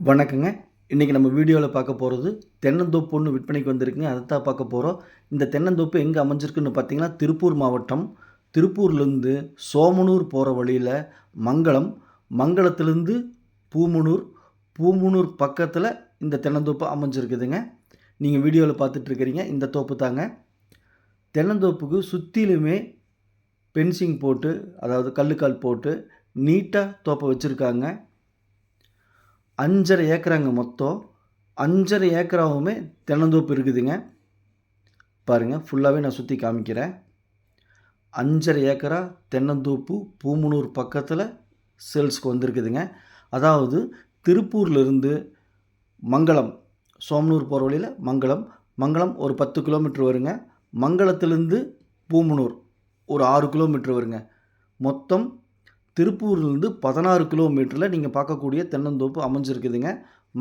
வணக்கங்க. இன்றைக்கி நம்ம வீடியோவில் பார்க்க போகிறது தென்னந்தோப்பு ஒன்று விற்பனைக்கு வந்திருக்குங்க. அதை தான் பார்க்க போகிறோம் இந்த தென்னந்தோப்பு எங்கே அமைஞ்சிருக்குன்னு பார்த்தீங்கன்னா திருப்பூர் மாவட்டம். திருப்பூர்லேருந்து சோமனூர் போகிற வழியில் மங்களம். மங்களத்துலேருந்து பூமுனூர். பூமுனூர் பக்கத்தில் இந்த தென்னந்தோப்பு அமைஞ்சிருக்குதுங்க. நீங்கள் வீடியோவில் பார்த்துட்ருக்கிறீங்க இந்த தோப்பு தாங்க. தென்னந்தோப்புக்கு சுற்றிலுமே பென்சிங் போட்டு அதாவது கல்லுக்கால் போட்டு நீட்டாக தோப்பை வச்சுருக்காங்க. அஞ்சரை ஏக்கராங்க மொத்தம். அஞ்சரை ஏக்கராவுமே தென்னந்தோப்பு இருக்குதுங்க. பாருங்கள் ஃபுல்லாகவே நான் சுற்றி காமிக்கிறேன். அஞ்சரை ஏக்கரா தென்னந்தோப்பு பூமுனூர் பக்கத்தில் சேல்ஸ்க்கு வந்திருக்குதுங்க. அதாவது திருப்பூர்லேருந்து மங்களம் சோமனூர் போகிற வழியில் மங்களம். மங்களம் ஒரு பத்து கிலோமீட்டர் வருங்க. மங்களத்துலேருந்து பூமுனூர் ஒரு ஆறு கிலோமீட்டர் வருங்க. மொத்தம் திருப்பூர்லேருந்து பதினாறு கிலோமீட்டரில் நீங்கள் பார்க்கக்கூடிய தென்னந்தோப்பு அமைஞ்சிருக்குதுங்க.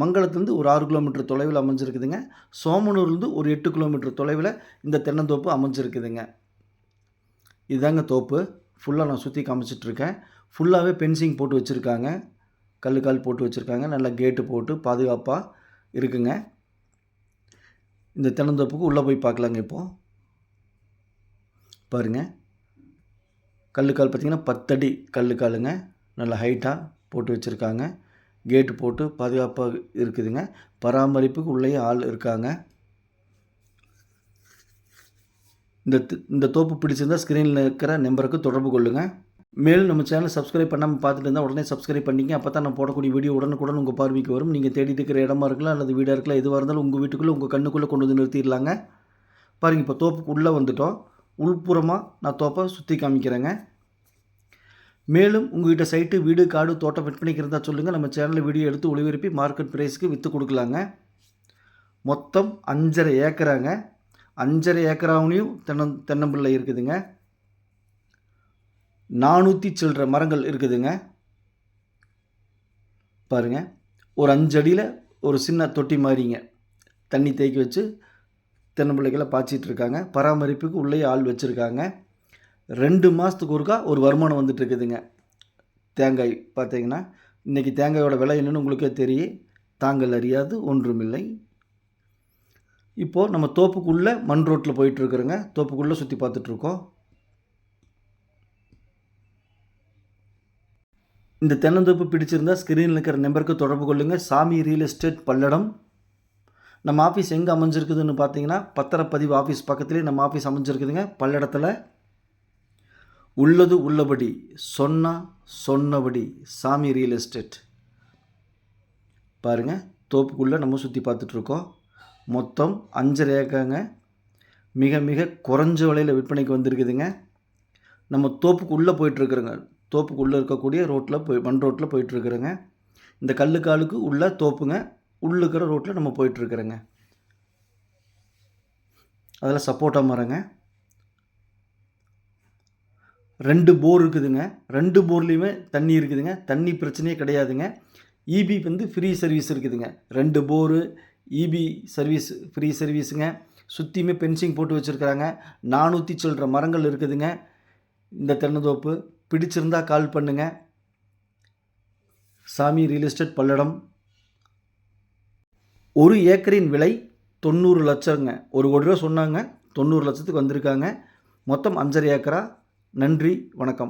மங்களத்துலேருந்து ஒரு ஆறு கிலோமீட்டர் தொலைவில் அமைஞ்சிருக்குதுங்க. சோமனூர்லேருந்து ஒரு எட்டு கிலோமீட்டர் தொலைவில் இந்த தென்னந்தோப்பு அமைஞ்சிருக்குதுங்க. இதுதாங்க தோப்பு. ஃபுல்லாக நான் சுற்றி காமிச்சிட்ருக்கேன். ஃபுல்லாகவே பென்சிங் போட்டு வச்சுருக்காங்க. கல்லுக்கால் போட்டு வச்சுருக்காங்க. நல்லா கேட்டு போட்டு பாதுகாப்பாக இருக்குங்க. இந்த தென்னந்தோப்புக்கு உள்ளே போய் பார்க்கலாங்க இப்போது பாருங்கள் கல்லுக்கால் பார்த்திங்கன்னா பத்தடி கல்லுக்காலுங்க. நல்லா ஹைட்டாக போட்டு வச்சுருக்காங்க. கேட்டு போட்டு பாதுகாப்பாக இருக்குதுங்க. பராமரிப்புக்கு உள்ளேயே ஆள் இருக்காங்க. இந்த இந்த தோப்பு பிடிச்சிருந்தா ஸ்க்ரீனில் இருக்கிற நம்பருக்கு தொடர்பு கொள்ளுங்கள் மேலும் நம்ம சேனல் சப்ஸ்கிரைப் பண்ணாமல் பார்த்துட்டு இருந்தால் உடனே சப்ஸ்கிரைப் பண்ணிங்க அப்போ தான் நான் போடக்கூடிய வீடியோ உடனுக்குடன் உங்கள் பார்வைக்கு வரும். நீங்கள் தேடிட்டு இருக்கிற இடமா இருக்கலாம் அல்லது வீடாக இருக்கலாம் எதுவாக இருந்தாலும் உங்கள் வீட்டுக்குள்ளே உங்கள் கண்ணுக்குள்ளே கொண்டு வந்து நிறுத்திடலாங்க. பாருங்கள் இப்போ தோப்புக்குள்ளே வந்துட்டோம். உள்புறமாக நான் தோப்பை சுற்றி காமிக்கிறேங்க. மேலும் உங்கள்கிட்ட சைட்டு வீடு காடு தோட்டம் விற்பனைக்கு இருந்தால் சொல்லுங்கள் நம்ம சேனலில் வீடியோ எடுத்து ஒளிபரப்பி மார்க்கெட் ப்ரைஸ்க்கு விற்று கொடுக்கலாங்க. மொத்தம் அஞ்சரை ஏக்கராங்க. அஞ்சரை ஏக்கராவுனையும் தென்னம் தென்னம்பிள்ளை இருக்குதுங்க. நானூற்றி சில்லற மரங்கள் இருக்குதுங்க. பாருங்க. ஒரு அஞ்சடியில் ஒரு சின்ன தொட்டி மாதிரிங்க தண்ணி தேக்கி வச்சு தென்னம்பிள்ளைகளை பாய்ச்சிட்டு இருக்காங்க பராமரிப்புக்கு உள்ளே ஆள் வச்சுருக்காங்க. ரெண்டு மாதத்துக்கு ஒருக்கா ஒரு வருமானம் வந்துட்டு இருக்குதுங்க தேங்காய் பார்த்தீங்கன்னா இன்றைக்கி தேங்காயோட விலை என்னன்னு உங்களுக்கே தெரியும். தாங்கள் அறியாது ஒன்றுமில்லை. இப்போது நம்ம தோப்புக்குள்ளே மண் ரோட்டில் போயிட்டுருக்குறோங்க தோப்புக்குள்ளே சுற்றி பார்த்துட்ருக்கோம். இந்த தென்னந்தோப்பு பிடிச்சிருந்தா ஸ்க்ரீனில் இருக்கிற நம்பருக்கு தொடர்பு கொள்ளுங்கள் சாமி ரியல் எஸ்டேட் பல்லடம். நம்ம ஆஃபீஸ் எங்கே அமைஞ்சிருக்குதுன்னு பார்த்தீங்கன்னா பத்திரப்பதிவு ஆஃபீஸ் பக்கத்துலேயே நம்ம ஆஃபீஸ் அமைஞ்சிருக்குதுங்க. பல்லடத்தில் உள்ளது உள்ளபடி சொன்னா சொன்னபடி சாமி ரியல் எஸ்டேட் பாருங்கள் தோப்புக்குள்ளே நம்ம சுற்றி பார்த்துட்ருக்கோம். மொத்தம் அஞ்சரை ஏக்கங்க மிக மிக குறைஞ்ச விலையில் விற்பனைக்கு வந்திருக்குதுங்க. நம்ம தோப்புக்குள்ளே போயிட்டுருக்குறோங்க தோப்புக்குள்ளே இருக்கக்கூடிய ரோட்டில் போய் மண் ரோட்டில் போயிட்டுருக்குறோங்க இந்த கல்லுக்காலுக்கு உள்ள தோப்புங்க. உள்ளுக்கிற ரோட்டில் நம்ம போயிட்டுருக்குறோங்க. அதில் சப்போட்டா மரங்க ரெண்டு போர் இருக்குதுங்க. ரெண்டு போர்லேயுமே தண்ணி இருக்குதுங்க. தண்ணி பிரச்சனையே கிடையாதுங்க. இபி வந்து ஃப்ரீ சர்வீஸ் இருக்குதுங்க. ரெண்டு போரு இபி சர்வீஸ் ஃப்ரீ சர்வீஸுங்க சுற்றியுமே பென்சிங் போட்டு வச்சுருக்குறாங்க. நானூற்றி சில்லற மரங்கள் இருக்குதுங்க. இந்த தென்னந்தோப்பு பிடிச்சிருந்தா கால் பண்ணுங்கள் சாமி ரியல் எஸ்டேட் பல்லடம். ஒரு ஏக்கரின் விலை தொண்ணூறு லட்சங்க. ஒரு கோடி ரூபா சொன்னாங்க தொண்ணூறு லட்சத்துக்கு வந்திருக்காங்க. மொத்தம் அஞ்சரை ஏக்கரா. நன்றி வணக்கம்.